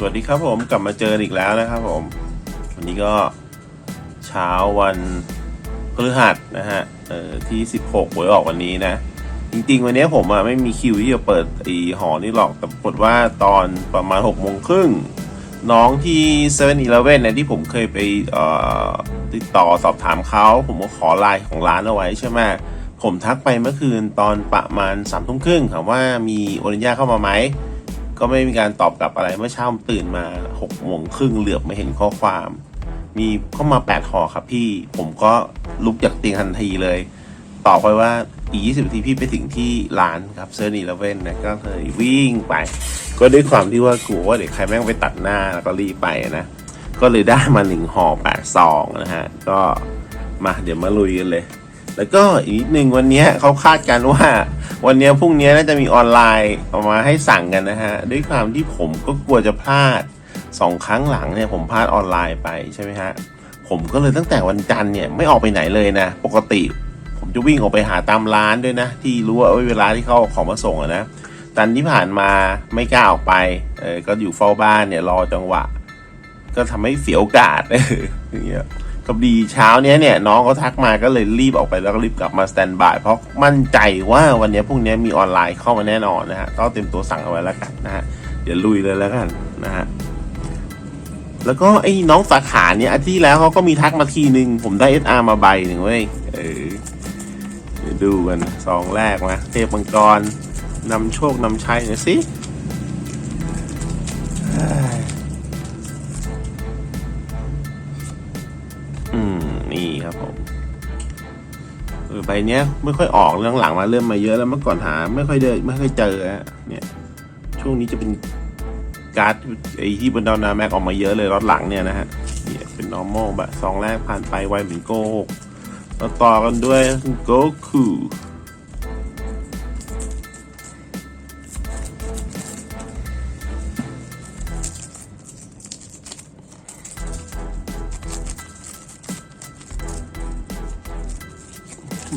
สวัสดีครับผมกลับมาเจออีกแล้วนะครับผม วันนี้ก็เช้าวันพฤหัสนะฮะเอ่อที่ 16หวยออกวันนี้นะ จริงๆ วันนี้ผมอะไม่มีคิวที่จะเปิดอีหอนี่หรอกแต่ปรากฏว่าตอนประมาณ6โมงครึ่งน้องที่7 e เ e ่ e อนะที่ผมเคยไปออติดต่อสอบถามเขาผมก็ขอไลน์ของร้านเอาไว้ใช่ไหมผมทักไปเมื่อคืนตอนประมาณสามทุ่มครึ่งถามว่ามีโอริญญาเข้ามาไหม ก็ไม่มีการตอบกลับอะไรเมื่อเช้าผมตื่นมาหกโมงครึ่งเหลือบมาเห็นข้อความ มีเข้ามาแปดห่อครับพี่ผมก็ลุกจากเตียงทันทีเลย ตอบไปว่าอีก20นาทีพี่ไปถึงที่ร้านครับเซอร์นีเลเว่นนะก็เลยวิ่งไป ก็ด้วยความที่ว่ากลัวว่าเดี๋ยวใครแม่งไปตัดหน้าแล้วก็รีบไปนะ ก็เลยได้มาหนึ่งห่อแปดซองนะฮะ ก็มาเดี๋ยวมาลุยกันเลย แล้วก็อีกนิดนึงวันนี้เขาคาดการว่า วันนี้พรุ่งนี้น่าจะมีออนไลน์ออกมาให้สั่งกันนะฮะด้วยความที่ผมก็กลัวจะพลาดสองครั้งหลังเนี่ยผมพลาดออนไลน์ไปใช่ไหมฮะผมก็เลยตั้งแต่วันจันทร์เนี่ยไม่ออกไปไหนเลยนะ ปกติ ผมจะวิ่งออกไปหาตามร้านด้วยนะ ที่รู้ว่าเวลาที่เขาของมาส่งนะแต่ที่ผ่านมาไม่กล้าออกไปเออก็อยู่เฝ้าบ้านเนี่ยรอจังหวะ ก็ทำให้เสียโอกาสอย่างเงี้ย ก็ดีเช้าเนี้ยเนี่ยน้องเขาทักมาก็เลยรีบออกไปแล้วก็รีบกลับมาสแตนบายเพราะมั่นใจว่าวันนี้พรุ่งเนี้ยมีออนไลน์เข้ามาแน่นอนนะฮะต้องเตรียมตัวสั่งเอาไว้แล้วกันนะฮะเดี๋ยวลุยเลยแล้วกันนะฮะแล้วก็ไอ้น้องสาขาเนี่ยอาทิตย์ที่แล้วเขาก็มีทักมาทีนึง ผมได้ SR มาใบหนึ่งเว้ยเออดูกันซองแรกมาเทพมังกรนำโชคนำชัยหน่อยสิ ครับผมเออใบเนี้ยไม่ค่อยออกเรื่องหลังมาเริ่มมาเยอะแล้วเมื่อก่อนหา ไม่ค่อยเดินไม่ค่อยเจอฮะเนี่ย ช่วงนี้จะเป็นการ์ดไอที่บนดาวนาแม็กออกมาเยอะเลยรอดหลังเนี่ยนะฮะเนี่ยเป็น normal แบบสองแรกผ่านไปไวเหมือนโกหกแล้วต่อกันด้วยโกคู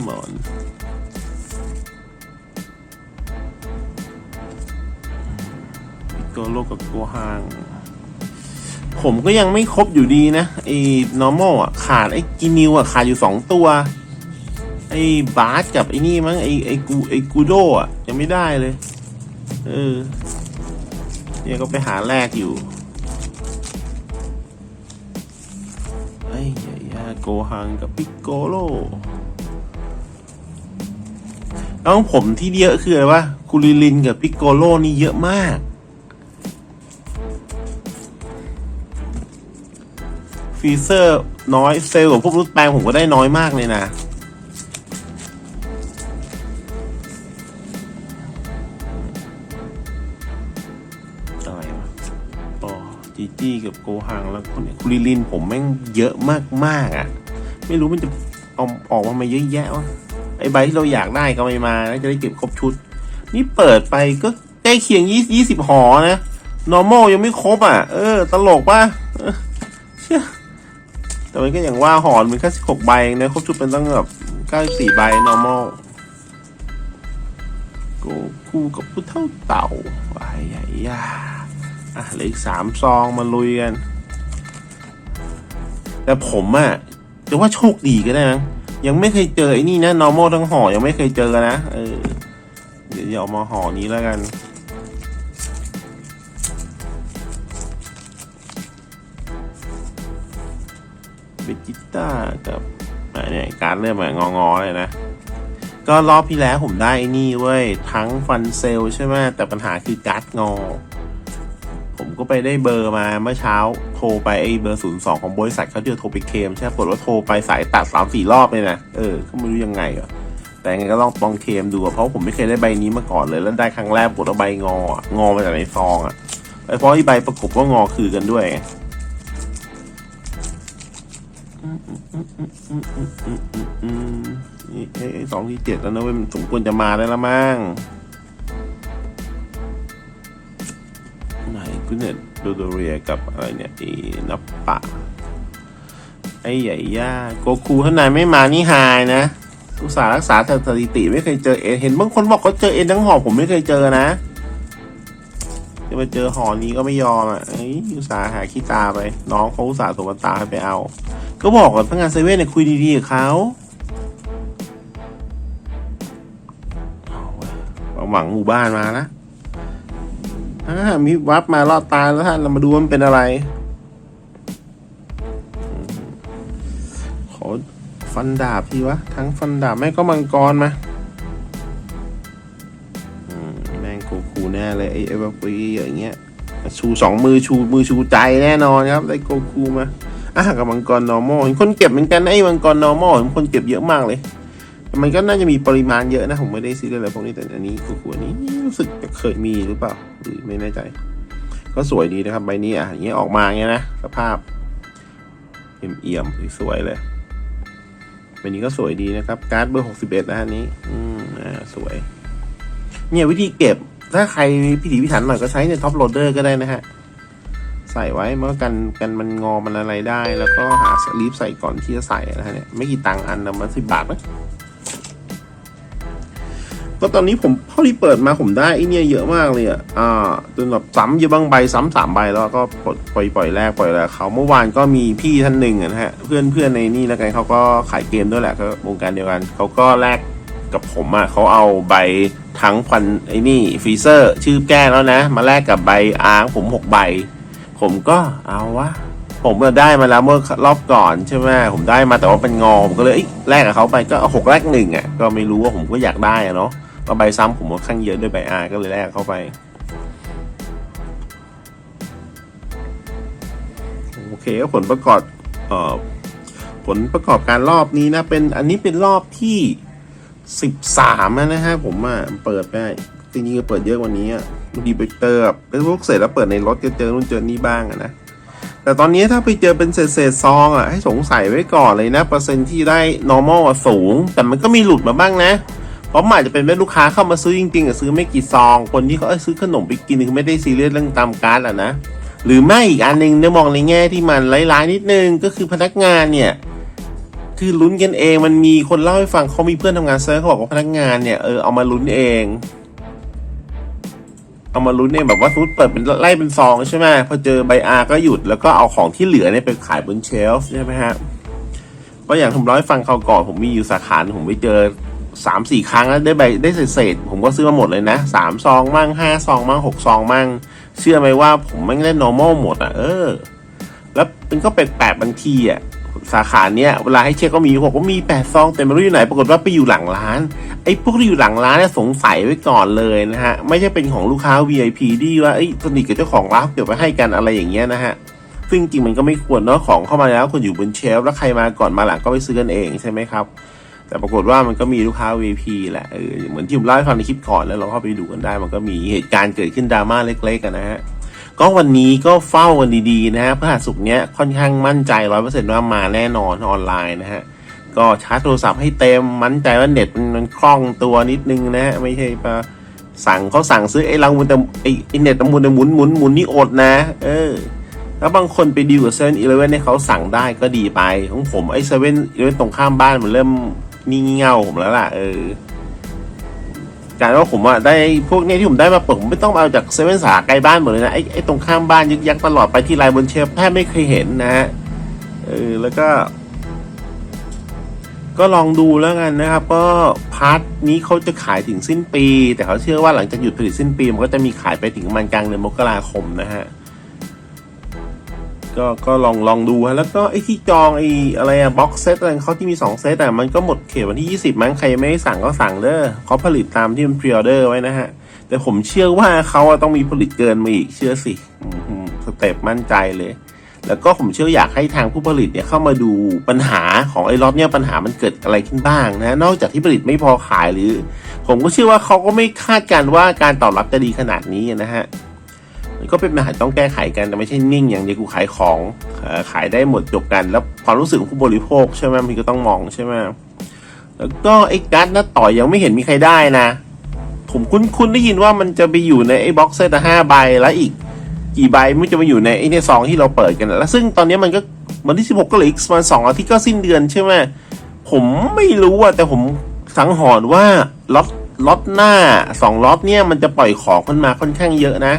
หมอนโกโลกับโกฮางผมก็ยังไม่ครบอยู่ดีนะไอ้ normal อะ ขาดไอ้กินิวอะ ขาดอยู่สองตัว ไอ้บาสกับไอ้นี่มั้งไอ้ไอ้กูไอ้กูโดอะ ยังไม่ได้เลย เออ เนี่ยก็ไปหาแรกอยู่ไอ้ยายาโกฮังกับปิโกโล แล้วของผมที่เยอะคืออะไรวะคูริลินกับปิโกโลนี่เยอะมาก ฟีเซอร์น้อยเซลล์กับพวกรุดแปลงผมก็ได้น้อยมากเลยนะ อะไรวะอ๋อจีจี้กับโกฮังแล้วคนคุริลินผมแม่งเยอะมากๆอะ ไม่รู้มันจะเอาออกมามาเยอะแยะวะ ไอใบที่เราอยากได้ก็ไม่มาแล้วจะได้เก็บครบชุด นี่เปิดไปก็ใกล้เคียงยี่ยี่สิบหอนะ normal ยังไม่ครบอะ เออ ตลกป่ะเชี่ยแต่มันก็อย่างว่าหอนมันแค่สิบหกใบเองนะครบชุดเป็นตั้งแบบเก้าสี่ใบ normal โกคูกับผู้เท่าเต่าไอ้ใหญ่ยาอะเหลืออีกสามซองมาลุยกัน แต่ผมอะจะว่าโชคดีก็ได้นะ ยังไม่เคยเจอไอ้นี่นะ normal ทั้งห่อยังไม่เคยเจอนะเออเดี๋ยวจะเอามาห่อนี้แล้วกันเบจิต้ากับอ่าเนี่ยการดเริ่มแบบงอๆเลยนะ ก็รอบที่แล้วผมได้ไอ้นี่เว้ย ทั้งฟันเซลใช่ไหมแต่ปัญหาคือการ์ดงอ ก็ไปได้เบอร์มาเมื่อเช้าโทรไปไอ้เบอร์ศูนย์สองของบริษัทเขาเดียวโทรไปเคมใช่ปรากฏว่าโทรไปสายตัดสามสี่รอบเลยนะเออก็ไม่รู้ยังไงอะแต่งไงก็ลองลองเคมดูเพราะผมไม่เคยได้ใบนี้มาก่อนเลย แล้วได้ครั้งแรกปรากฏว่าใบงออะงอมาจากในซองอะไอ้เพราะที่ใบประกบว่างอคือกันด้วยไงอืมนี่ไอ้ไอ้สองที่เจ็ดแล้วนะเว้ยมันสมควรจะมาได้แล้วมั้ง ไหนกูเนี่ยดูโดเรียกับอะไรเนี่ยไอ้นับปะ ไอ้ใหญ่ย่าโกคูข้างในไม่มานี่หายนะอุตส่าห์รักษาสถิติไม่เคยเจอเอ็นเห็นบางคนบอกเขาเจอเอ็นทั้งหอบผมไม่เคยเจอนะจะมาเจอหอนี้ก็ไม่ยอมอะเอ้ยอุตส่าห์หาขี้ตาไป น้องเขาอุตส่าห์ส่งตาให้ไปเอา ก็บอกกับพนักงานเซเว่นเนี่ยคุยดีๆกับเขาเอาหวังหมู่บ้านมาละ อ่ามีวับมารอดตายแล้วท่าน เรามาดูมันเป็นอะไร ขอฟันดาบทีวะ ทั้งฟันดาบแม่ก็มังกรมาแมงกูคูแน่เลยไอ้ไอ้แบบปีอย่างเงี้ย ชูสองมือชูมือชูใจแน่นอนครับ ได้โกคูมาอะกับมังกร normal เห็นคนเก็บเหมือนกันไอ้มังกร normal เห็นคนเก็บเยอะมากเลย มันก็น่าจะมีปริมาณเยอะนะ ผมไม่ได้ซีเรียสอะไรพวกนี้แต่อันนี้กูกลัวนี้รู้สึกจะเคยมีหรือเปล่าหรือไม่แน่ใจ ก็สวยดีนะครับใบนี้อะอย่างเงี้ยออกมาเงี้ยนะสภาพเอี่ยมๆสวยเลยใบนี้ก็สวยดีนะครับ การ์ดเบอร์หกสิบเอ็ดนะฮะนี้ อืมอ่าสวย เนี่ยวิธีเก็บถ้าใครพิถีพิถันหน่อยก็ใช้ในท็อปโหลดเดอร์ก็ได้นะฮะใส่ไว้เมื่อกันกันมันงอมันอะไรได้ แล้วก็หาสลีฟใส่ก่อนที่จะใส่นะฮะเนี่ยไม่กี่ตังค์อันนะมันสิบบาทนะ ก็ตอนนี้ผมพอที่เปิดมาผมได้ไอเนี่ยเยอะมากเลยอะอ่าจนแบบซ้ำเยอะบางใบซ้ำสามใบแล้วก็ปล่อยปล่อยปล่อยแรกปล่อยแรกเขาเมื่อวานก็มีพี่ท่านหนึ่งนะฮะเพื่อนเพื่อนในนี่แล้วกันเขาก็ขายเกมด้วยแหละก็วงการเดียวกันเขาก็แลกกับผมอะเขาเอาใบทั้งพันไอ้นี่ฟรีเซอร์ชื่อแก้แล้วนะ มาแลกกับใบอาร์ผมหกใบ ผมก็เอาวะผมก็ได้มาแล้วเมื่อรอบก่อนใช่ไหมผมได้มาแต่ว่าเป็นงอ ผมก็เลยเอ้แลกกับเขาไปก็หกแลกหนึ่งอะก็ไม่รู้ว่าผมก็อยากได้อะเนาะ ก็ใบซ้ำผมก็ข้างเยอะด้วยใบอาก็เลยแลกเข้าไปโอเคก็ผลประกอบเอ่อผลประกอบการรอบนี้นะ เป็นอันนี้เป็นรอบที่สิบสามนะฮะผมอะเปิดไปจริงๆก็เปิดเยอะกว่านี้อะบางทีไปเจอแบเป็นพวกเสร็จแล้วเปิดในรถก็เจอนู่นเจอนี่บ้างอะนะแต่ตอนนี้ถ้าไปเจอเป็นเศษเศษซองอะให้สงสัยไว้ก่อนเลยนะ เปอร์เซ็นต์ที่ได้ normal อะสูง แต่มันก็มีหลุดมาบ้างนะ เพราะมันอาจจะเป็นว่ลูกค้าเข้ามาซื้อจริงๆอะซื้อไม่กี่ซอง คนที่เขาเอ้ยซื้อขนมไปกินคือไม่ได้ซีเรียสเรื่องตามการ์ดอะนะหรือไม่อีกอันหนึงเนี่ยมองในแง่ที่มันร้ายๆนิดนึงก็คือพนักงานเนี่ยคือลุ้นกันเองมันมีคนเล่าให้ฟังเขามีเพื่อนทำงานเซิร์ฟเขาบอกว่าพนักงานเนี่ยเออเอามาลุ้นเองเอามาลุ้นเองแบบว่าสมมติเปิดเป็นไล่เป็นซองใช่ไหมพอเจอใบอาก็หยุดแล้วก็เอาของที่เหลือเนี่ยไปขายบนเชลฟ์ใช่ไหมฮะเพราอย่างผมร้อยฟังเขาวก่อนผมมีอยู่สาขาหนึ่งผมไปเจอ สามสี่ครั้งแล้วได้ใบได้เศษผมก็ซื้อมาหมดเลยนะสามซองมั่งห้าซองมั่งหกซองมั่ง เชื่อไหมว่าผมไม่ได้ normal หมดอะ เออ แล้วมันก็แปลกๆบางทีอะสาขาเนี้ยเวลาให้เช็คก็มีบอกว่ามีแปดซองแต่ไม่รู้อยู่ไหนปรากฏว่าไปอยู่หลังร้านไอ้พวกที่อยู่หลังร้านเนี่ยสงสัยไว้ก่อนเลยนะฮะ ไม่ใช่เป็นของลูกค้า VIP ที่ว่าเอ้สนิทกับเจ้าของร้านเก็บไว้ให้กันอะไรอย่างเงี้ยนะฮะซึ่งจริงมันก็ไม่ควรเนาะของเข้ามาแล้วคนอยู่บนเชลฟ์แล้วใครมาก่อนมาหลังก็ไปซื้อกันเองใช่ไหมครับ แต่ปรากฏว่ามันก็มีลูกค้า VIP แหละเออเหมือนที่ผมเล่าให้ฟังในคลิปก่อนแล้วเราเข้าไปดูกันได้ มันก็มีเหตุการณ์เกิดขึ้นดราม่าเล็กๆกันนะฮะก็วันนี้ก็เฝ้ากันดีๆนะฮะพฤหัสศุกร์เนี้ยค่อนข้างมั่นใจร้อยเปอร์เซ็นต์ว่ามาแน่นอนออนไลน์นะฮะก็ชาร์จโทรศัพท์ให้เต็มมั่นใจว่าเน็ตมันคล่องตัวนิดนึงนะฮะไม่ใช่ปะสั่งเขาสั่งซื้อไอ้รางวัลแต่ไอ้ไอ้เน็ตตะมุนแต่หมุนหมุนหมุนนี่อดนะ เออแล้วบางคนไปดีลกับเซเว่นอีเลเว่นให้เขาสั่งได้ก็ดีไปของผมไอ้เซเว่นอีเลเว่นตรงข้ามบ้านมันเริ่ม งี่เง่าผมแล้วล่ะ เออการว่าผมอะได้พวกเนี้ยที่ผมได้มาเปิดผมไม่ต้องเอาจากเซเว่นสาขาใกล้บ้านหมดเลยนะไอ้ไอ้ตรงข้ามบ้านยึกยักตลอดไปที่ไลน์บนเชฟแทบไม่เคยเห็นนะฮะเออแล้วก็ ก็ลองดูแล้วกันนะครับก็พาร์ทนี้เขาจะขายถึงสิ้นปี แต่เขาเชื่อว่าหลังจากหยุดผลิตสิ้นปีมันก็จะมีขายไปถึงประมันกลางเดือนมกราคมนะฮะ ก็ก็ลองลองดูฮะแล้วก็ไอ้ที่จองไอ้อะไรอะบ็อกเซตอะไรเขาที่มี 2 เซตอะมันก็หมดเขตวันที่ 20 มั้งใครไม่ได้สั่งก็สั่งเด้อเขาผลิตตามที่มันพรีออเดอร์ไว้นะฮะ แต่ผมเชื่อว่าเขาต้องมีผลิตเกินมาอีกเชื่อสิสเต็ปมั่นใจเลย แล้วก็ผมเชื่ออยากให้ทางผู้ผลิตเนี่ยเข้ามาดูปัญหาของไอ้ล็อตเนี่ยปัญหามันเกิดอะไรขึ้นบ้างนะนอกจากที่ผลิตไม่พอขายหรือ ผมก็เชื่อว่าเขาก็ไม่คาดการณ์ว่าการตอบรับจะดีขนาดนี้นะฮะ มันก็เป็นปัญหาต้องแก้ไขกันแต่ไม่ใช่นิ่งอย่างเดียวกูขายของขายได้หมดจบกัน แล้วความรู้สึกของผู้บริโภคใช่ไหมมันก็ต้องมองใช่ไหมแล้วก็ไอ้การ์ดหน้าต่อยังไม่เห็นมีใครได้นะ ผมคุ้นๆได้ยินว่ามันจะไปอยู่ในไอ้บ็อกเซตห้าใบแล้วอีกกี่ใบมันจะมาอยู่ในไอ้เนี่ยซองที่เราเปิดกันแล้วซึ่งตอนนี้มันก็วันที่สิบหกก็เหลืออีกประมาณสองอาทิตย์ก็สิ้นเดือนใช่ไหมผมไม่รู้อะแต่ผมสังหรณ์ว่าล็อตล็อตหน้าสองล็อตเนี่ยมันจะปล่อยของขึ้นมาค่อนข้างเยอะนะ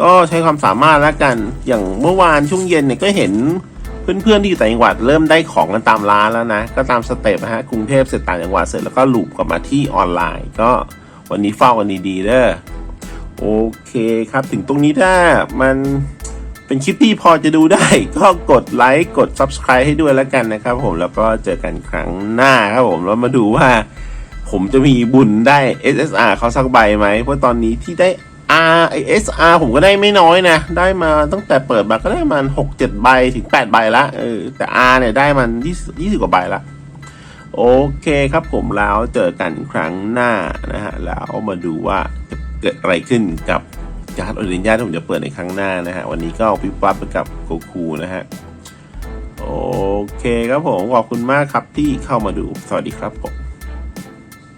ก็ใช้ความสามารถแล้วกัน อย่างเมื่อวานช่วงเย็นเนี่ยก็เห็นเพื่อนๆที่อยู่ต่างจังหวัดเริ่มได้ของกันตามร้านแล้วนะ ก็ตามสเต็ปนะฮะกรุงเทพเสร็จต่างจังหวัดเสร็จแล้วก็ลูปกลับมาที่ออนไลน์ ก็วันนี้เฝ้ากันดีๆเด้อโอเคครับถึงตรงนี้ถ้ามันเป็นคลิปที่พอจะดูได้ ก็กดไลค์กด Subscribe ให้ด้วยแล้วกันนะครับผมแล้วก็เจอกันครั้งหน้าครับผมแล้วมาดูว่า ผมจะมีบุญได้ SSR เขาสักใบไหมเพราะตอนนี้ที่ได้ R ไอ SR ผมก็ได้ไม่น้อยนะ ได้มาตั้งแต่เปิดมาก็ได้มันหกเจ็ดใบถึงแปดใบละเออแต่ R เนี่ยได้มันยี่สิบกว่าใบละโอเคครับผมแล้วเจอกันครั้งหน้านะฮะแล้วมาดูว่าจะเกิดอะไรขึ้นกับการ์ดออรินยาที่ผมจะเปิดในครั้งหน้านะฮะวันนี้ก็พิบวับไปกับโกคูนะฮะโอเคครับผมขอบคุณมากครับที่เข้ามาดูสวัสดีครับผม